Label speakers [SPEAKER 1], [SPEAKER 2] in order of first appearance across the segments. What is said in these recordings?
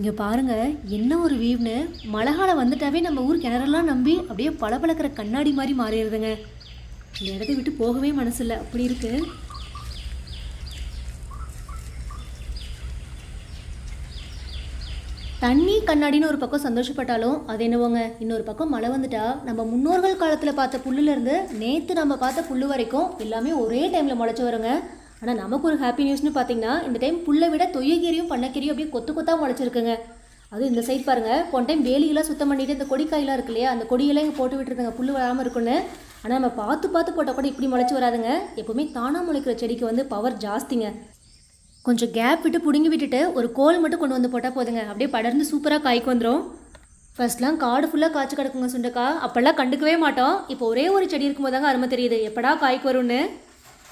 [SPEAKER 1] இங்கே பாருங்க என்ன ஒரு வியூன்னு மழை காலம் வந்துட்டாவே நம்ம ஊர் கிணறெல்லாம் நம்பி அப்படியே பளபளக்கிற கண்ணாடி மாதிரி மாறிடுதுங்க. இந்த இடத்த விட்டு போகவே மனசில்லை. அப்படி இருக்கு. தண்ணி கண்ணாடின்னு ஒரு பக்கம் சந்தோஷப்பட்டாலும் அது என்னவோங்க இன்னொரு பக்கம் மழை வந்துட்டா நம்ம முன்னோர்கள் காலத்தில் பார்த்த புல்லுலேருந்து நேற்று நம்ம பார்த்த புல் வரைக்கும் எல்லாமே ஒரே டைமில் முளைச்சி வருங்க. ஆனால் நமக்கு ஒரு ஹாப்பி நியூஸ்னு பார்த்தீங்கன்னா இந்த டைம் புல்லை விட தொய்யக்கீரையும் பண்ணக்கீரையும் அப்படியே கொத்து கொத்தாக முளைச்சிருக்குங்க. அதுவும் இந்த சைட் பாருங்க. போன டைம் வேலியெல்லாம் சுத்தம் பண்ணிட்டு இந்த கொடிக்காயெல்லாம் இருக்கு இல்லையா அந்த கொடியெல்லாம் இங்கே போட்டு விட்டுருந்தாங்க புல் வராமல் இருக்குன்னு ஆனால் நம்ம பார்த்து பார்த்து போட்டால் கூட இப்படி முளைச்சி வராதுங்க. எப்போவுமே தானாக முளைக்கிற செடிக்கு வந்து பவர் ஜாஸ்திங்க. கொஞ்சம் கேப் விட்டு பிடுங்கி விட்டுட்டு ஒரு கோல் மட்டும் கொண்டு வந்து போட்டால் போதுங்க. அப்படியே படர்ந்து சூப்பராக காய்க்கு வந்துடும் ஃபர்ஸ்ட்லாம் காடு ஃபுல்லாக காய்ச்சி கிடக்குங்க சுண்டக்கா. அப்போல்லாம் கண்டுக்கவே மாட்டோம். இப்போ ஒரே ஒரு செடி இருக்கும்போது தாங்க அருமை தெரியுது. எப்படா காய்க்கு வரும்னு.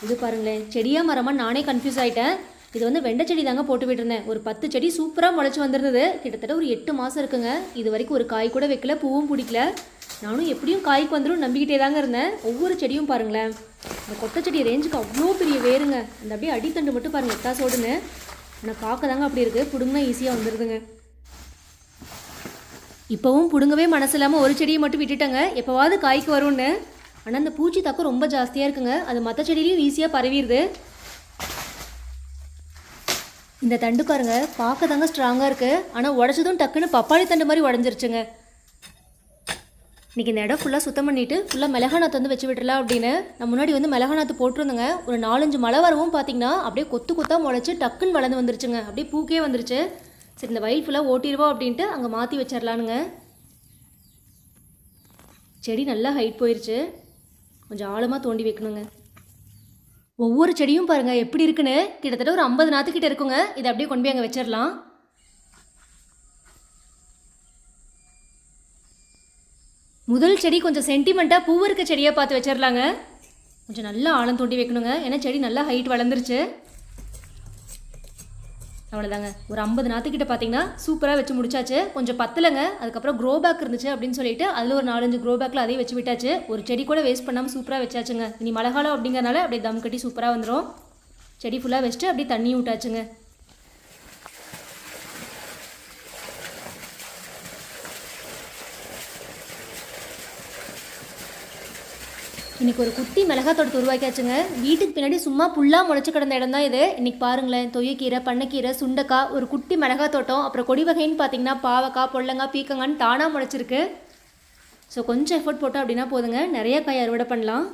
[SPEAKER 1] இது பாருங்களேன் செடியாக மரமாக நானே கன்ஃபியூஸ் ஆகிட்டேன் இது வந்து வெண்டை செடி தாங்க போட்டு விட்டுருந்தேன். ஒரு பத்து செடி சூப்பராக முளைச்சி வந்திருந்தது. கிட்டத்தட்ட ஒரு எட்டு மாதம் இருக்குங்க. இது வரைக்கும் ஒரு காய் கூட வைக்கல பூவும் பிடிக்கல. நானும் எப்படியும் காய்க்கு வந்துடும் நம்பிக்கிட்டே தாங்க இருந்தேன். ஒவ்வொரு செடியும் பாருங்களேன். இந்த கொட்டை செடி ரேஞ்சுக்கு அவ்வளோ பெரிய வேறுங்க அந்த அப்படியே அடித்தண்டு மட்டும் பாருங்க எத்தாசோடுன்னு ஆனால் பார்க்க தாங்க அப்படி இருக்குது பிடுங்கினா ஈஸியாக வந்துடுதுங்க இப்போவும் பிடுங்கவே மனசு இல்லாமல் ஒரு செடியை மட்டும் விட்டுட்டேங்க. எப்போவாவது காய்க்கு வரும்னு. ஆனால் அந்த பூச்சி தாக்கம் ரொம்ப ஜாஸ்தியாக இருக்குங்க. அது மற்ற செடியிலையும் ஈஸியாக பரவிடுது இந்த தண்டுக்காரங்க பார்க்க தாங்க ஸ்ட்ராங்காக இருக்குது ஆனால் உடச்சதும் டக்குன்னு பப்பாளி தண்டு மாதிரி உடஞ்சிருச்சுங்க. இன்றைக்கி இந்த இடம் ஃபுல்லாக சுத்தம் பண்ணிவிட்டு ஃபுல்லாக மிளகாநாத்து வந்து வச்சு விட்டுலாம் அப்படின்னு. நான் முன்னாடி வந்து மிளகாநாத்து போட்டிருந்தேங்க. ஒரு நாலஞ்சு மழை வரவும் பார்த்தீங்கன்னா அப்படியே கொத்து கொத்தாக முளைச்சி டக்குன்னு வளர்ந்து வந்துருச்சுங்க. அப்படியே பூக்கே வந்துருச்சு. சரி இந்த வயல் ஃபுல்லாக ஓட்டிடுவோம் அப்படின்ட்டு அங்கே மாற்றி வச்சிடலானுங்க செடி நல்லா ஹைட் போயிடுச்சு கொஞ்சம் ஆழமாக தோண்டி வைக்கணுங்க. ஒவ்வொரு செடியும் பாருங்க எப்படி இருக்குன்னு? கிட்டத்தட்ட ஒரு ஐம்பது நாற்றுக்கிட்ட இருக்குங்க. இதை அப்படியே கொண்டு போய் அங்கே வச்சிடலாம். முதல் செடி கொஞ்சம் சென்டிமெண்ட்டாக பூ இருக்க செடியாக பார்த்து வச்சிடலாங்க. கொஞ்சம் நல்லா ஆழம் தோண்டி வைக்கணுங்க. ஏன்னா செடி நல்லா ஹைட் வளர்ந்துருச்சு. அவ்வளோதாங்க ஒரு ஐம்பது நாத்துக்கிட்ட பார்த்தீங்கன்னா சூப்பராக வச்சு முடிச்சாச்சு. கொஞ்சம் பத்தலைங்க. அதுக்கப்புறம் க்ரோ பேக் இருந்துச்சு அப்படின்னு சொல்லிட்டு அதில் ஒரு நாலஞ்சு க்ரோ பேக்கில் அதையும் வச்சு விட்டாச்சு. ஒரு செடி கூட வேஸ்ட் பண்ணாமல் சூப்பராக வச்சாச்சுங்க. இனி மழை காலம் அப்படிங்கறனால அப்படியே தம் கட்டி சூப்பராக வந்துடும் செடி ஃபுல்லாக வச்சுட்டு அப்படியே தண்ணியும் விட்டாச்சுங்க இன்றைக்கி ஒரு குட்டி மிளகா தோட்டத்தை உருவாக்கியாச்சுங்க. வீட்டுக்கு பின்னாடி சும்மா புல்லாக முளைச்சி கிடந்த இடம் தான் இது. இன்றைக்கி பாருங்களேன் தொய்யக்கீரை பண்ணைக்கீரை சுண்டக்காய் ஒரு குட்டி மிளகா தோட்டம். அப்புறம் கொடி வகைன்னு பார்த்தீங்கன்னா பாவக்காய் பொல்லங்காய் பீக்கங்கான்னு தானாக முளைச்சிருக்கு. ஸோ கொஞ்சம் எஃபோர்ட் போட்டோம் அப்படின்னா போதுங்க. நிறைய காய் அறுவடை பண்ணலாம்.